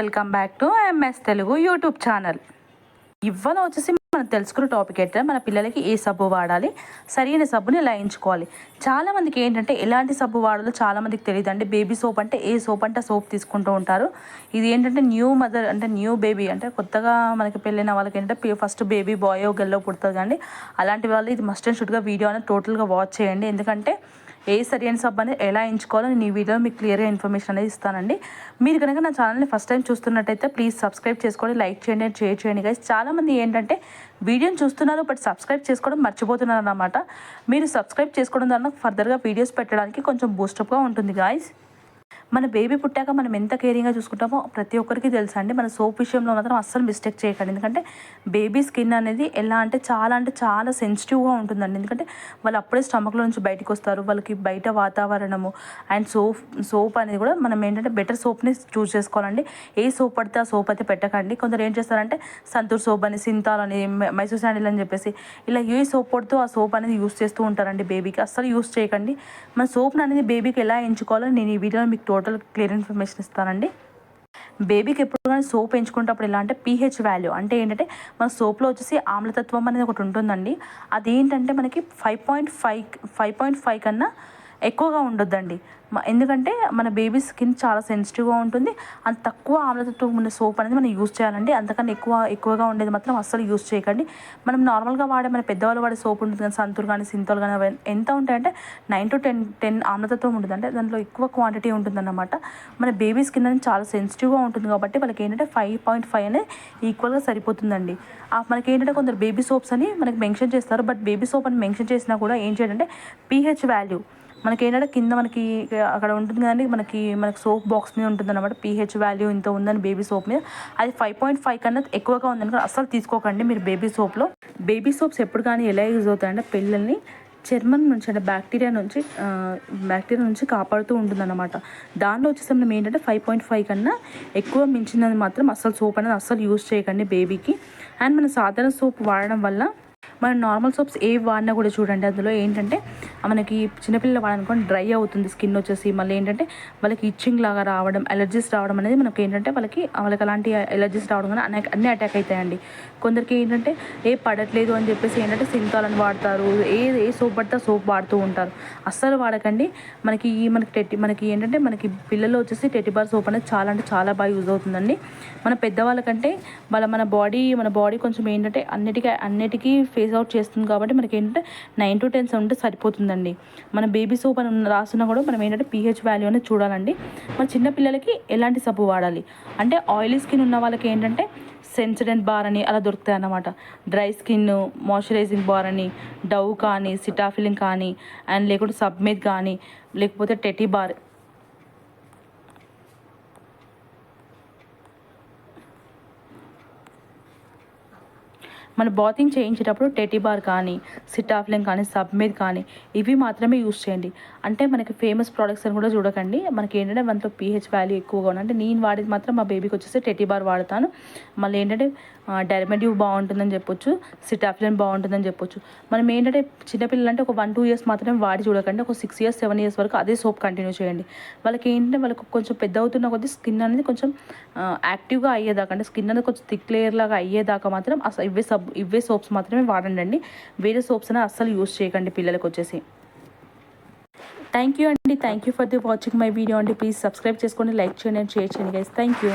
Welcome back to MS Telugu YouTube channel ఇవ్వన వచ్చేసి మనం తెలుసుకున్న టాపిక్ ఏంటంటే మన పిల్లలకి ఏ సబ్బు వాడాలి సరైన సబ్బుని ఎలా ఎంచుకోవాలి. చాలా మందికి ఏంటంటే ఎలాంటి సబ్బు వాడాలో చాలామందికి తెలియదు అండి బేబీ సోప్ అంటే ఏ సోప్ అంటే సోప్ తీసుకుంటూ ఉంటారు. ఇది ఏంటంటే న్యూ మదర్ అంటే న్యూ బేబీ అంటే కొత్తగా మనకి పెళ్ళైన వాళ్ళకి ఏంటంటే ఫస్ట్ బేబీ బాయ్ గెల్లో పుడుతుంది కానీ అలాంటి వాళ్ళు ఇది మస్ట్ అండ్ షుడ్గా వీడియో అనేది టోటల్గా వాచ్ చేయండి. ఎందుకంటే ఏ సరైన సబ్బు అనేది ఎలా ఎంచుకోవాలో నేను ఈ వీడియో మీకు క్లియర్గా ఇన్ఫర్మేషన్ అనేది ఇస్తానండి. మీరు కనుక నా ఛానల్ని ఫస్ట్ టైం చూస్తున్నట్టయితే ప్లీజ్ సబ్స్క్రైబ్ చేసుకోండి లైక్ చేయండి షేర్ చేయండి గైస్ చాలామంది ఏంటంటే వీడియోని చూస్తున్నారు బట్ సబ్స్క్రైబ్ చేసుకోవడం మర్చిపోతున్నారు అన్నమాట మీరు సబ్స్క్రైబ్ చేసుకోవడం ద్వారా ఫర్దర్గా వీడియోస్ పెట్టడానికి కొంచెం బూస్టప్గా ఉంటుంది గాయస్ మన బేబీ పుట్టాక మనం ఎంత కేరింగ్గా చూసుకుంటామో ప్రతి ఒక్కరికి తెలుసు అండి. మన సోప్ విషయంలో మాత్రం అస్సలు మిస్టేక్ చేయకండి. ఎందుకంటే బేబీ స్కిన్ అనేది ఎలా అంటే చాలా అంటే చాలా సెన్సిటివ్గా ఉంటుందండి. ఎందుకంటే వాళ్ళు అప్పుడే స్టమక్లో నుంచి బయటకు వస్తారు. వాళ్ళకి బయట వాతావరణము అండ్ సోప్ సోప్ అనేది కూడా మనం ఏంటంటే బెటర్ సోప్ని చూస్ చేసుకోవాలండి. ఏ సోప్ పడితే ఆ సోప్ అయితే పెట్టకండి. కొందరు ఏం చేస్తారంటే సంతూర్ సోప్ అని సింతాల్ అని మైసూర్ శాండిల్ అని చెప్పేసి ఇలా ఏ సోప్ పడుతూ ఆ సోప్ అనేది యూస్ చేస్తూ ఉంటారండి బేబీకి. అస్సలు యూస్ చేయకండి. మన సోప్ని అనేది బేబీకి ఎలా ఎంచుకోవాలో నేను ఈ వీడియోలో మీకు టోటల్ క్లియర్ ఇన్ఫర్మేషన్ ఇస్తానండి. బేబీకి ఎప్పుడు కానీ సోప్ ఎంచుకునేటప్పుడు ఎలా అంటే పీహెచ్ వాల్యూ అంటే ఏంటంటే మన సోప్లో వచ్చేసి ఆమ్లతత్వం అనేది ఒకటి ఉంటుందండి. అది ఏంటంటే మనకి five point five five point five కన్నా ఎక్కువగా ఉండొద్దండి. ఎందుకంటే మన బేబీ స్కిన్ చాలా సెన్సిటివ్గా ఉంటుంది. అంత తక్కువ ఆమ్లతత్వం ఉన్న సోప్ అనేది మనం యూస్ చేయాలండి. అంతకన్నా ఎక్కువ ఎక్కువగా ఉండేది మాత్రం అస్సలు యూస్ చేయకండి. మనం నార్మల్గా వాడే మన పెద్దవాళ్ళు వాడే సోప్ ఉంటుంది కానీ సంతూర్ కానీ సింతోల్ కానీ ఎంత ఉంటాయంటే నైన్ టు టెన్ టెన్ ఆమ్లతత్వం ఉంటుంది. అంటే దాంట్లో ఎక్కువ క్వాంటిటీ ఉంటుందన్నమాట. మన బేబీ స్కిన్ అనేది చాలా సెన్సిటివ్గా ఉంటుంది కాబట్టి వాళ్ళకి ఏంటంటే ఫైవ్ పాయింట్ ఫైవ్ అనేది ఈక్వల్గా సరిపోతుందండి. మనకి ఏంటంటే కొందరు బేబీ సోప్స్ అని మనకి మెన్షన్ చేస్తారు. బట్ బేబీ సోప్ అని మెన్షన్ చేసినా కూడా ఏం చేయాలంటే పీహెచ్ వాల్యూ మనకి ఏంటంటే కింద మనకి అక్కడ ఉంటుంది కదండి మనకి మనకి సోప్ బాక్స్ మీద ఉంటుంది అనమాట పీహెచ్ వాల్యూ ఇంత ఉందని బేబీ సోప్ మీద. అది ఫైవ్ పాయింట్ ఫైవ్ కన్నా ఎక్కువగా ఉందని అసలు తీసుకోకండి మీరు బేబీ సోప్లో బేబీ సోప్స్ ఎప్పుడు కానీ ఎలా యూజ్ అవుతాయంటే పిల్లల్ని చర్మం నుంచి అంటే బ్యాక్టీరియా నుంచి బ్యాక్టీరియా నుంచి కాపాడుతూ ఉంటుందన్నమాట. దానిలో వచ్చేసి మనం ఏంటంటే ఫైవ్ పాయింట్ ఫైవ్ కన్నా ఎక్కువ మించినది మాత్రం అస్సలు సోప్ అనేది అస్సలు యూజ్ చేయకండి బేబీకి అండ్ మన సాధారణ సోప్ వాడడం వల్ల మనం నార్మల్ సోప్స్ ఏ వాడినా కూడా చూడండి. అందులో ఏంటంటే మనకి చిన్నపిల్లలు వాడనుకోండి డ్రై అవుతుంది స్కిన్ వచ్చేసి. మళ్ళీ ఏంటంటే వాళ్ళకి ఇచ్చింగ్ లాగా రావడం ఎలర్జీస్ రావడం అనేది మనకి ఏంటంటే వాళ్ళకి వాళ్ళకి అలాంటి ఎలర్జీస్ రావడం కానీ అనేక అన్ని అటాక్ అవుతాయండి. కొందరికి ఏంటంటే ఏ పడట్లేదు అని చెప్పేసి ఏంటంటే సింతాలను వాడతారు. ఏ ఏ సోప్ పడితే సోప్ వాడుతూ ఉంటారు. అస్సలు వాడకండి. మనకి ఈ మనకి టెట్టి మనకి ఏంటంటే మనకి పిల్లలు వచ్చేసి టెటిబార్ సోప్ అనేది చాలా అంటే చాలా బాగా యూజ్ అవుతుందండి. మన పెద్దవాళ్ళకంటే వాళ్ళ మన బాడీ మన బాడీ కొంచెం ఏంటంటే అన్నిటికీ అన్నిటికీ ఫేస్ అవుట్ చేస్తుంది కాబట్టి మనకి ఏంటంటే నైన్ టు టెన్స్ ఉంటే సరిపోతుందండి. మన బేబీ సోప్ అని రాస్తున్నా కూడా మనం ఏంటంటే పీహెచ్ వాల్యూ అనేది చూడాలండి. మన చిన్నపిల్లలకి ఎలాంటి సబ్బు వాడాలి? అంటే ఆయిలీ స్కిన్ ఉన్న వాళ్ళకి ఏంటంటే సెన్సిడెంట్ బార్ అని అలా దొరుకుతాయి అన్నమాట. డ్రై స్కిన్ మాయిశ్చరైజింగ్ బార్ అని డవ్ కానీ సిటాఫిలింగ్ కానీ అండ్ లేకుంటే సబ్మేద్ కానీ లేకపోతే టెటీ బార్ మన బాతింగ్ చేయించేటప్పుడు టెటీ బార్ కానీ సిటాఫ్లింగ్ కానీ సబ్మేద్ కానీ ఇవి మాత్రమే యూస్ చేయండి. అంటే మనకి ఫేమస్ ప్రోడక్ట్స్ అని కూడా చూడకండి. మనకి ఏంటంటే మనతో పీహెచ్ వాల్యూ ఎక్కువగా ఉంది అంటే నేను వాడేది మాత్రం మా బేబీకి వచ్చేసి టెటీ బార్ వాడతాను. మళ్ళీ ఏంటంటే డెర్మెడ్యూ బాగుంటుందని చెప్పొచ్చు సిటాఫ్లిన్ బాగుంటుందని చెప్పొచ్చు. మనం ఏంటంటే చిన్నపిల్లలు అంటే ఒక వన్ టూ ఇయర్స్ మాత్రమే వాడి చూడకండి. ఒక సిక్స్ ఇయర్స్ సెవెన్ ఇయర్స్ వరకు అదే సోప్ కంటిన్యూ చేయండి. వాళ్ళకి ఏంటంటే వాళ్ళకి కొంచెం పెద్ద అవుతున్న కొద్దీ స్కిన్ అనేది కొంచెం యాక్టివ్గా అయ్యేదాకా అంటే స్కిన్ అనేది కొంచెం థిక్ లేయర్ లాగా అయ్యేదాకా మాత్రం అసలు ఇవే సబ్ ఇవే సోప్స్ మాత్రమే వాడండి అండి వేరే సోప్స్ అయినా అస్సలు యూస్ చేయకండి పిల్లలకు వచ్చేసి. థ్యాంక్ యూ అండి. Thank you for the watching my video అండి. ప్లీజ్ సబ్స్క్రైబ్ చేసుకోండి లైక్ చేయండి అండ్ షేర్ చేయండి గైస్ థ్యాంక్ యూ